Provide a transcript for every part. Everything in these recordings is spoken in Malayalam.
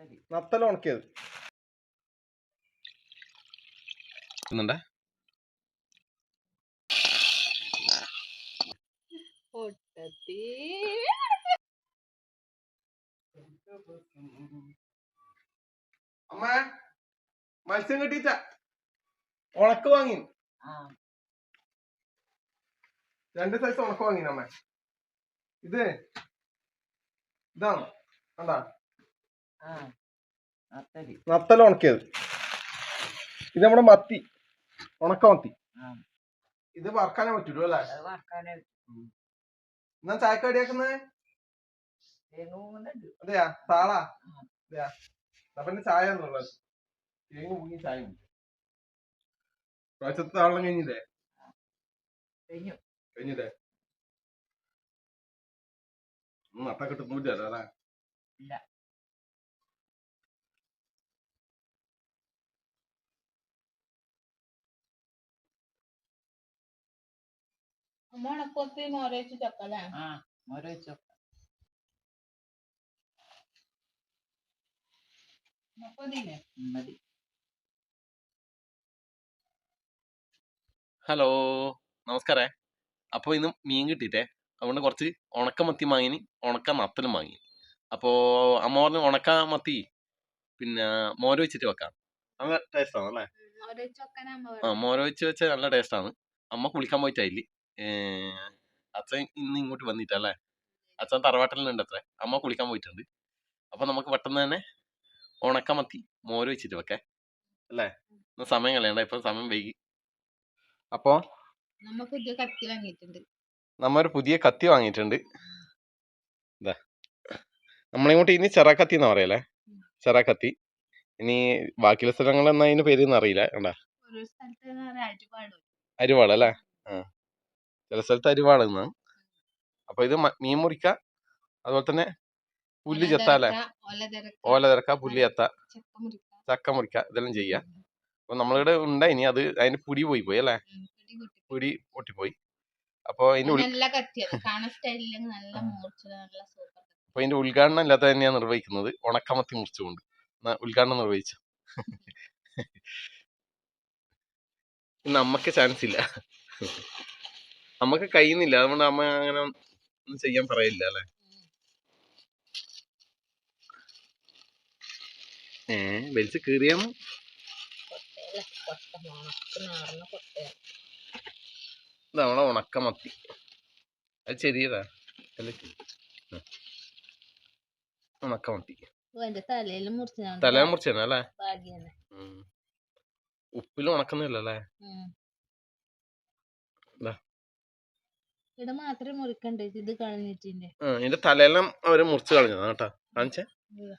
നത്തൽ. ഉണക്കിയത്. അമ്മ മത്സ്യം കിട്ടിച്ച ഉണക്ക് വാങ്ങി. ആ. രണ്ട് സൈസ് ഉണക്ക് വാങ്ങി അമ്മ. ഇത് ഇതാണ്. കണ്ടാ? നത്തൽ. ഉണക്കിയത്. ഇത് നമ്മുടെ മത്തി ഉണക്ക മത്തി. ഇത് വറക്കാനേ പറ്റുള്ളൂ അല്ലേ? എന്നാ ചായക്കടിയാക്കുന്നത് തേങ്ങുന്നുണ്ട് അതെയാ? താളാ അതെയാ? പിന്നെ ചായ എന്നുള്ളത് തേങ്ങ മുങ്ങി ചായ. പ്രാവശ്യത്തെ താളം കഴിഞ്ഞില്ലേ? കഴിഞ്ഞു. കഴിഞ്ഞില്ലേ? നട്ട കിട്ടുന്നില്ല അല്ലേ? ഇല്ല ഉണക്കൊത്തി മോരേച്ച് ചക്കല്ലേ ആ മോര് വെച്ചോ മുപ്പതില്ലേ ഉം, മതി. ഹലോ നമസ്കാരേ. അപ്പോൾ ഇന്ന് മീൻ കിട്ടിയിട്ടേ. അതുകൊണ്ട് കുറച്ച് ഉണക്ക മത്തി വാങ്ങിനി. ഉണക്ക നത്തലും വാങ്ങി അപ്പോൾ അമ്മ പറഞ്ഞു ഉണക്ക മത്തി പിന്നെ മോര വെച്ചിട്ട് വെക്കാം. നല്ല ടേസ്റ്റാണ് അല്ലേ ആ മോര വെച്ച് വെച്ചാൽ നല്ല ടേസ്റ്റാണ് അമ്മ കുളിക്കാൻ പോയിട്ടായില്ല അച്ഛൻ ഇന്ന് ഇങ്ങോട്ട് വന്നിട്ടല്ലേ? അച്ഛൻ തറവാട്ടിലുണ്ട് അത്ര അമ്മ കുളിക്കാൻ പോയിട്ടുണ്ട്. അപ്പൊ നമുക്ക് പെട്ടെന്ന് തന്നെ ഉണക്ക മത്തി മോര് വെച്ചിട്ട് വെക്കേ. അല്ലേ? സമയം കളയണ്ട ഇപ്പൊ സമയം വൈകി. അപ്പോ നമ്മ പുതിയ കത്തി വാങ്ങിയിട്ടുണ്ട്. കത്തി ഇതാ നമ്മളിങ്ങോട്ട് ഇനി ചെറാക്കത്തി എന്നാ പറയല്ലേ? ചെറാക്കത്തി ഇനി ബാക്കിയുള്ള സ്ഥലങ്ങൾ എന്നാ അതിന് പേര് അറിയില്ല. കണ്ടാ? ഓരോ സ്ഥലത്ത് എന്ന് പറയാൻ അടിപാടും അരിവാൾ അല്ലേ? ആ. ചില സ്ഥലത്ത് അരിവാണെന്ന് അപ്പൊ ഇത് മീൻ മുറിക്ക അതുപോലെ തന്നെ പുല്ല് ചെത്ത അല്ലെ ഓല തിരക്ക പുല്ല് ചെത്ത ചക്ക മുറിക്ക. ഇതെല്ലാം ചെയ്യാ. അപ്പൊ നമ്മളിവിടെ ഉണ്ട് ഇനി അത് അതിന്റെ പുടി പോയി പോയി അല്ലേ? പിടി പൊട്ടിപ്പോയി. അപ്പൊ അതിന്റെ അപ്പൊ ഇതിന്റെ ഉദ്ഘാടനം ഇല്ലാത്ത തന്നെയാണ് നിർവഹിക്കുന്നത്. ഉണക്കമത്തി മുറിച്ചുകൊണ്ട്. ഉദ്ഘാടനം നിർവഹിച്ചു. ഇന്ന് അമ്മയ്ക്ക് ചാൻസ് ഇല്ല. അമ്മയ്ക്ക് കഴിയുന്നില്ല. അതുകൊണ്ട് അമ്മ അങ്ങനെ ഒന്നും ചെയ്യാൻ പറയില്ല അല്ലെ? ഏ വലിച്ച് കീറിയാന്ന് നമ്മളെ ഉണക്ക മത്തി അത് ചെറിയതാ. അല്ലേ? ഉണക്ക മത്തി തലേ മുറിച്ച് അല്ലേ? ഉപ്പിൽ ഉണക്കുന്നില്ലല്ലേ? ഉം. ഇവിടെ മാത്രമേ മുറിക്കണ്ടേ? ഇത് കളഞ്ഞിട്ടിന്റെ ആ ഇതിന്റെ തലയെല്ലാം അവർ മുറിച്ച് കളഞ്ഞതാ കേട്ടാ. കാണിച്ചേ? ഇതാ.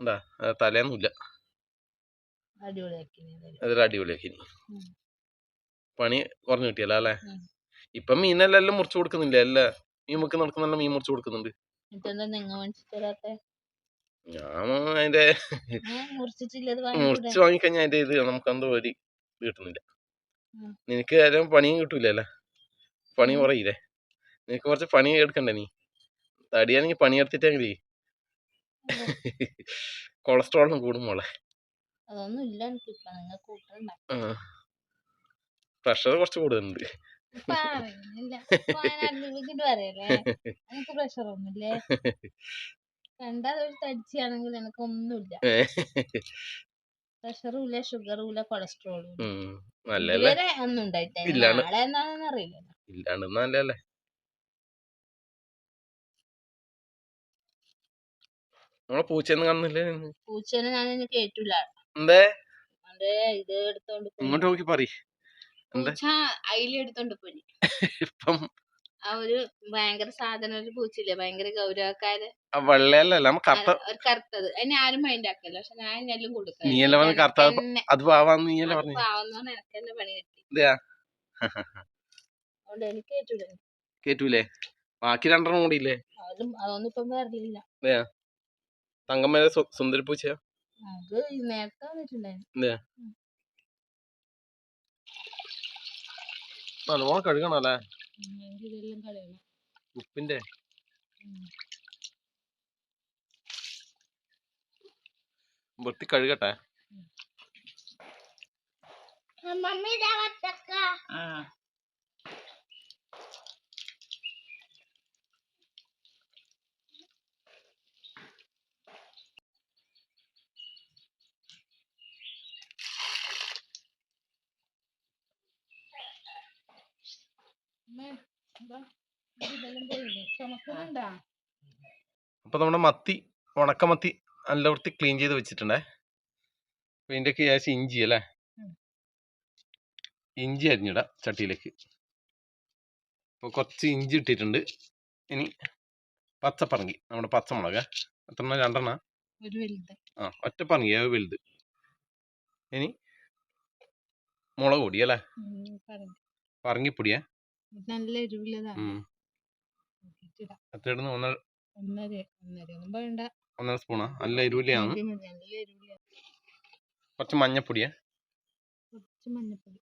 എന്താ തലയൊന്നുമില്ല അടിപൊളിയാക്കി അതൊരു അടിപൊളിയാക്കി. പണി കുറഞ്ഞു കിട്ടിയല്ലോ അല്ലേ? ഇപ്പൊ മീനെല്ലാം മുറിച്ചു കൊടുക്കുന്നില്ല? അല്ല? മീൻ മുക്കി നടക്കുന്നെല്ലാം മീൻ മുറിച്ചു കൊടുക്കുന്നുണ്ട്. ഞാൻ അതിന്റെ മുറിച്ചു വാങ്ങിക്കഴിഞ്ഞാൽ അതിന്റെ ഇത് നമുക്ക് എന്തോ ഒരു ഇത് കിട്ടുന്നില്ല. നിനക്ക് ആരും പണിയും കിട്ടൂലല്ലേ? പണി കുറയില്ലേ? നിനക്ക് കുറച്ച് പണി എടുക്കണ്ടേ നീ? തടിയാണെങ്കിൽ പണി എടുത്തിട്ടെങ്കിൽ കൊളസ്ട്രോളും കൂടും മോളെ. പ്രഷർ കുറച്ച് കൂടുതലുണ്ട് വയനാട്ടിലേക്ക് പറയല്ലേ? എനിക്ക് പ്രഷർ നമ്മളെ പൂച്ചയൊന്നും കാണുന്നില്ലേ? പൂച്ചേനെ ഞാൻ ഇനി കേട്ടില്ല എന്തേ? അതെ ഇത് എടുത്തോണ്ട് പോയി. ഇങ്ങോട്ട് നോക്കി പറ എന്താ? പൂച്ച അയില എടുത്തോണ്ട് പോയി. ഇപ്പം ആ ഒരു ഭയങ്കര സാധനം ഒരു പൂച്ചില്ലേ ഭയങ്കര ഗൗരവക്കാര് ആ വെള്ളയല്ല നമ്മ കറുത്ത ഒരു കറുത്തത്. അതിനെ ആരും മൈൻഡ് ആക്കല്ലോ പക്ഷെ ഞാൻ എല്ലാം കൊടുക്കാം. നീയല്ലേ വന്ന് കറുത്ത അത് പാവാന്ന് നീയല്ലേ പറഞ്ഞു? പാവന്നോന്ന് എനിക്ക് തന്നെ പണി കിട്ടി. ഇതെയാ? അതുകൊണ്ട് എനിക്ക് കേട്ടില്ല കേറ്റൂലേ ബാക്കി രണ്ടെണ്ണം കൂടി ഇല്ലേ അതും അതൊന്നും ഇപ്പം വരലില്ല തങ്കമ്മേലെ സു- സുന്ദരി പൂച്ചയാ? അത് നേരത്തെ വന്നിട്ടുണ്ടായിരുന്നു. ഇതെയാ നല്ലോണം കഴുകണം. അല്ലേ ഉപ്പിന്റെ. വൃത്തി കഴുകട്ടെ. മമ്മി ഇതാ വത്തക്ക ആ. അപ്പൊ നമ്മുടെ മത്തി ഉണക്കമത്തി നല്ല വൃത്തി ക്ലീൻ ചെയ്ത് വെച്ചിട്ടുണ്ടേ. ഇതിന്റെ ഒക്കെ ഏകദേശം ഇഞ്ചി അല്ലേ? ഇഞ്ചി അരിഞ്ഞിടാം ചട്ടിയിലേക്ക്. അപ്പൊ കുറച്ച് ഇഞ്ചി ഇട്ടിട്ടുണ്ട്. ഇനി പച്ചപ്പറങ്കി നമ്മുടെ പച്ചമുളക്. എത്ര രണ്ടെണ്ണ? ആ ഒറ്റ പറങ്കി അത് വലുത്. ഇനി മുളക് പൊടി അല്ലേ? പറങ്കിപ്പൊടിയാ? നല്ല ഒന്നര ഒന്നര ഒന്നര ഒന്നും വേണ്ട ഒന്നര സ്പൂണാ? നല്ല എരിവുള്ള കുറച്ച് മഞ്ഞപ്പൊടിയാ? കുറച്ച് മഞ്ഞപ്പൊടി.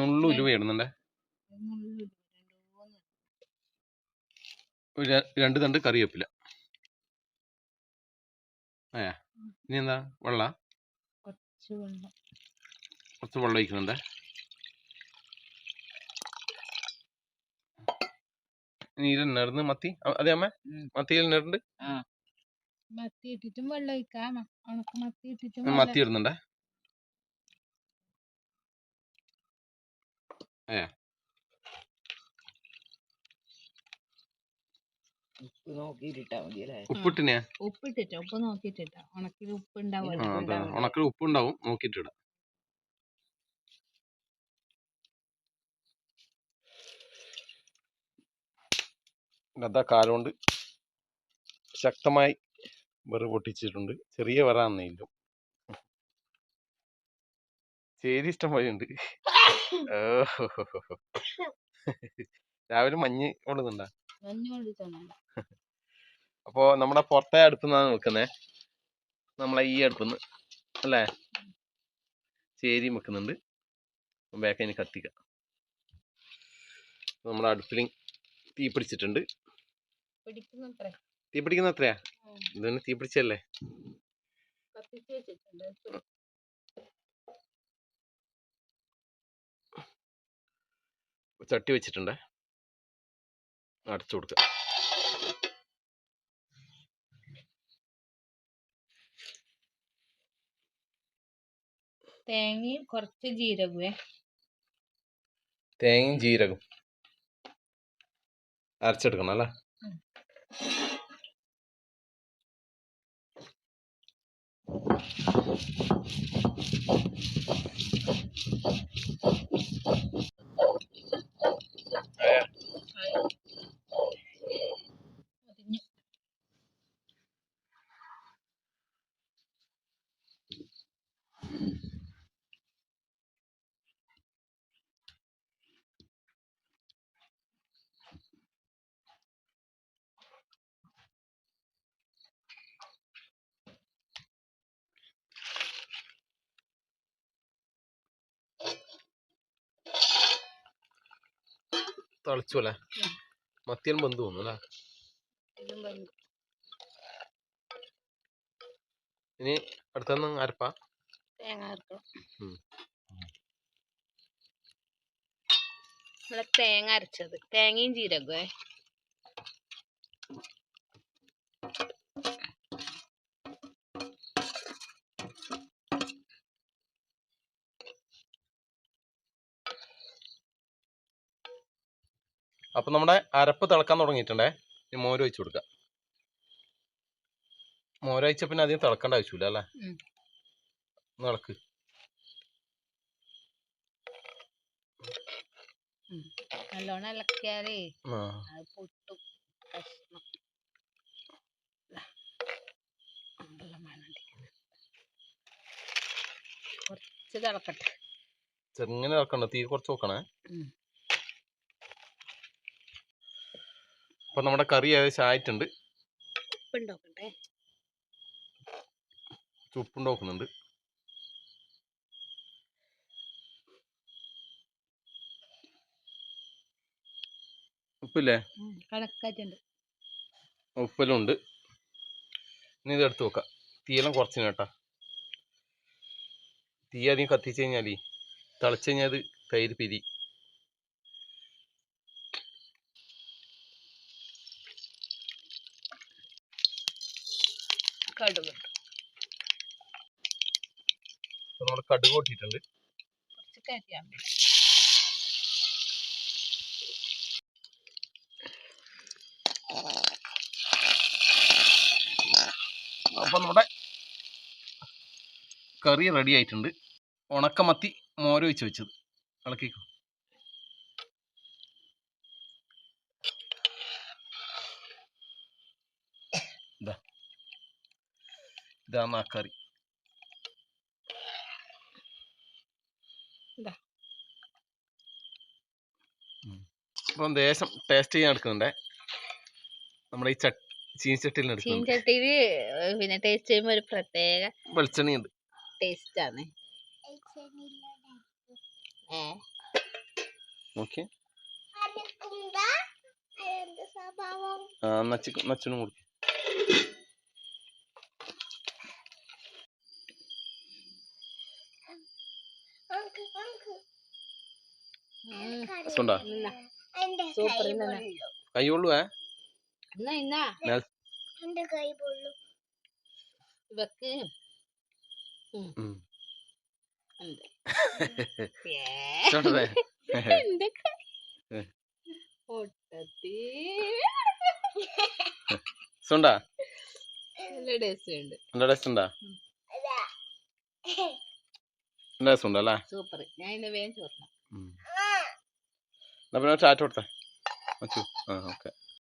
നുള്ളു ഉലുവ ഇടുന്നുണ്ടേ? ഒരു രണ്ട് തണ്ട് കറിവേപ്പില. ഏ ഇനി എന്താ? വെള്ള? കുറച്ച് വെള്ളം. കുറച്ച് വെള്ളം ഒഴിക്കുന്നുണ്ട്? ഇനി ഇത് നെടുന്ന് മത്തി. അ- അതെ അമ്മ? ഉം. മത്തിയിൽ നെടുണ്ട് മത്തി ഇട്ടിട്ടും വെള്ളം ഒഴിക്കാം. ഉണക്ക മത്തി ഇട്ടിട്ടും മത്തി ഇടുന്നുണ്ട്? ഉപ്പ് നോക്കിയിട്ടാ മതി അല്ലേ ഉപ്പിട്ടിനെ? ഉപ്പിട്ടിട്ടോ. ഉപ്പ് നോക്കിയിട്ടിട്ടോ. ഉണക്കിൽ ഉപ്പ് ഉണ്ടാവും. ഉണക്കൽ നോക്കിയിട്ടിടാം അതാ കാലുകൊണ്ട് ശക്തമായി വെറു പൊട്ടിച്ചിട്ടുണ്ട്. ചെറിയ വരാന്നേയില്ല ചേരി ഇഷ്ടം പോലെ ഉണ്ട്. രാവിലെ മഞ്ഞ് കൊള്ളുന്നുണ്ടാ? അപ്പോ നമ്മുടെ പുറത്തെ അടുത്തുനിന്നാണ് നിൽക്കുന്നേ. നമ്മളെ ഈ അടുത്തുനിന്ന് അല്ലേ? ചേരി വെക്കുന്നുണ്ട്. ബാക്ക് ഇനി കത്തിക്കാം. നമ്മുടെ അടുപ്പിൽ തീ പിടിച്ചിട്ടുണ്ട്. തീ പിടിക്കുന്ന അത്രയാ ഇത് തന്നെ തീ പിടിച്ചല്ലേ ചട്ടി വെച്ചിട്ടുണ്ട്. അടച്ചു കൊടുക്കുക തേങ്ങയും കുറച്ച് ജീരകവേ തേങ്ങയും ജീരകം അരച്ചെടുക്കണം അല്ലേ? Đây. തളിച്ചു അല്ലേ മത്തിയൻ ബന്ധു തോന്നുന്നു അല്ലേ? ഇനി അടുത്തന്ന് അരപ്പ? തേങ്ങ അരക്കണം. നമ്മളെ തേങ്ങ അരച്ചത്. തേങ്ങയും ജീരകവേ അപ്പൊ നമ്മുടെ അരപ്പ് തിളക്കാൻ തുടങ്ങിയിട്ടുണ്ടേ ഇനി മോര് ഒഴിച്ചു കൊടുക്കുക മോര് ഒഴിച്ച പിന്നെ അധികം തിളക്കേണ്ട ആവശ്യമില്ല അല്ലേ? ഇളക്ക് നല്ലോണം ഇളക്കിയാലേ പൊട്ടും കഷ്ണം. കുറച്ച് തിളക്കട്ടെ. ചെറുങ്ങനെ ഇളക്കണ്ട തീ കുറച്ച് നോക്കണേ അപ്പൊ നമ്മുടെ കറി ഏകദേശം ആയിട്ടുണ്ട്. ഉപ്പുണ്ടോക്കുന്നുണ്ട്? ഉപ്പില്ലേ? ഉപ്പെല്ലാം ഉണ്ട് ഇനി ഇത് എടുത്ത് വെക്കാം. തീയെല്ലാം കുറച്ചിന് കേട്ടാ. തീ അധികം കത്തിച്ച് കഴിഞ്ഞാൽ തിളച്ച് കഴിഞ്ഞാൽ അത് തൈര് പിരി. ഇപ്പൊ നമ്മുടെ കടുക് കൂട്ടിയിട്ടുണ്ട്. കുറച്ച് കരിയാമ്പ് അപ്പൊ നമ്മുടെ കറി റെഡി ആയിട്ടുണ്ട്. ഉണക്കമത്തി മോര ഒഴിച്ച് വെച്ചത്. ഇളക്കിക്കോ. ഇതാണ് ആ കറി അപ്പം ദേശം ടേസ്റ്റ് ചെയ്യാൻ എടുക്കുന്നുണ്ടേ നമ്മുടെ ഈ ചട്ടി എടുക്കുന്നുണ്ട് ചീൻചട്ടിയിൽ പിന്നെ ടേസ്റ്റ് ചെയ്യുമ്പോൾ ഒരു പ്രത്യേക വെളിച്ചെണ്ണയുണ്ട് ടേസ്റ്റ് ആണ് ഓക്കെ ആ നച്ചു നച്ചനും കൊടുക്കും രസമുണ്ടാ സൂപ്പർ ഇന്നാ കൈയുള്ളൂ ഏ ഇന്നാ ഇന്നാ ഞാൻ- ഇവക്ക് ഉം. ഉണ്ട് ഇഷ്ടപ്പെട്ടതേ? എന്തൊക്കെ ഏ. പൊട്ടത്തി രസമുണ്ടാ നല്ല ടേസ്റ്റ് ഉണ്ട് നല്ല ടേസ്റ്റ് ഉണ്ടാ നല്ല രസമുണ്ട് അല്ലേ? സൂപ്പർ. ഞാൻ ഇന്ന് വേഗം ചോർന്നു എന്നാ പിന്നെ ചാറ്റ് കൊടുത്തേ. അച്ചു ആ ഓക്കെ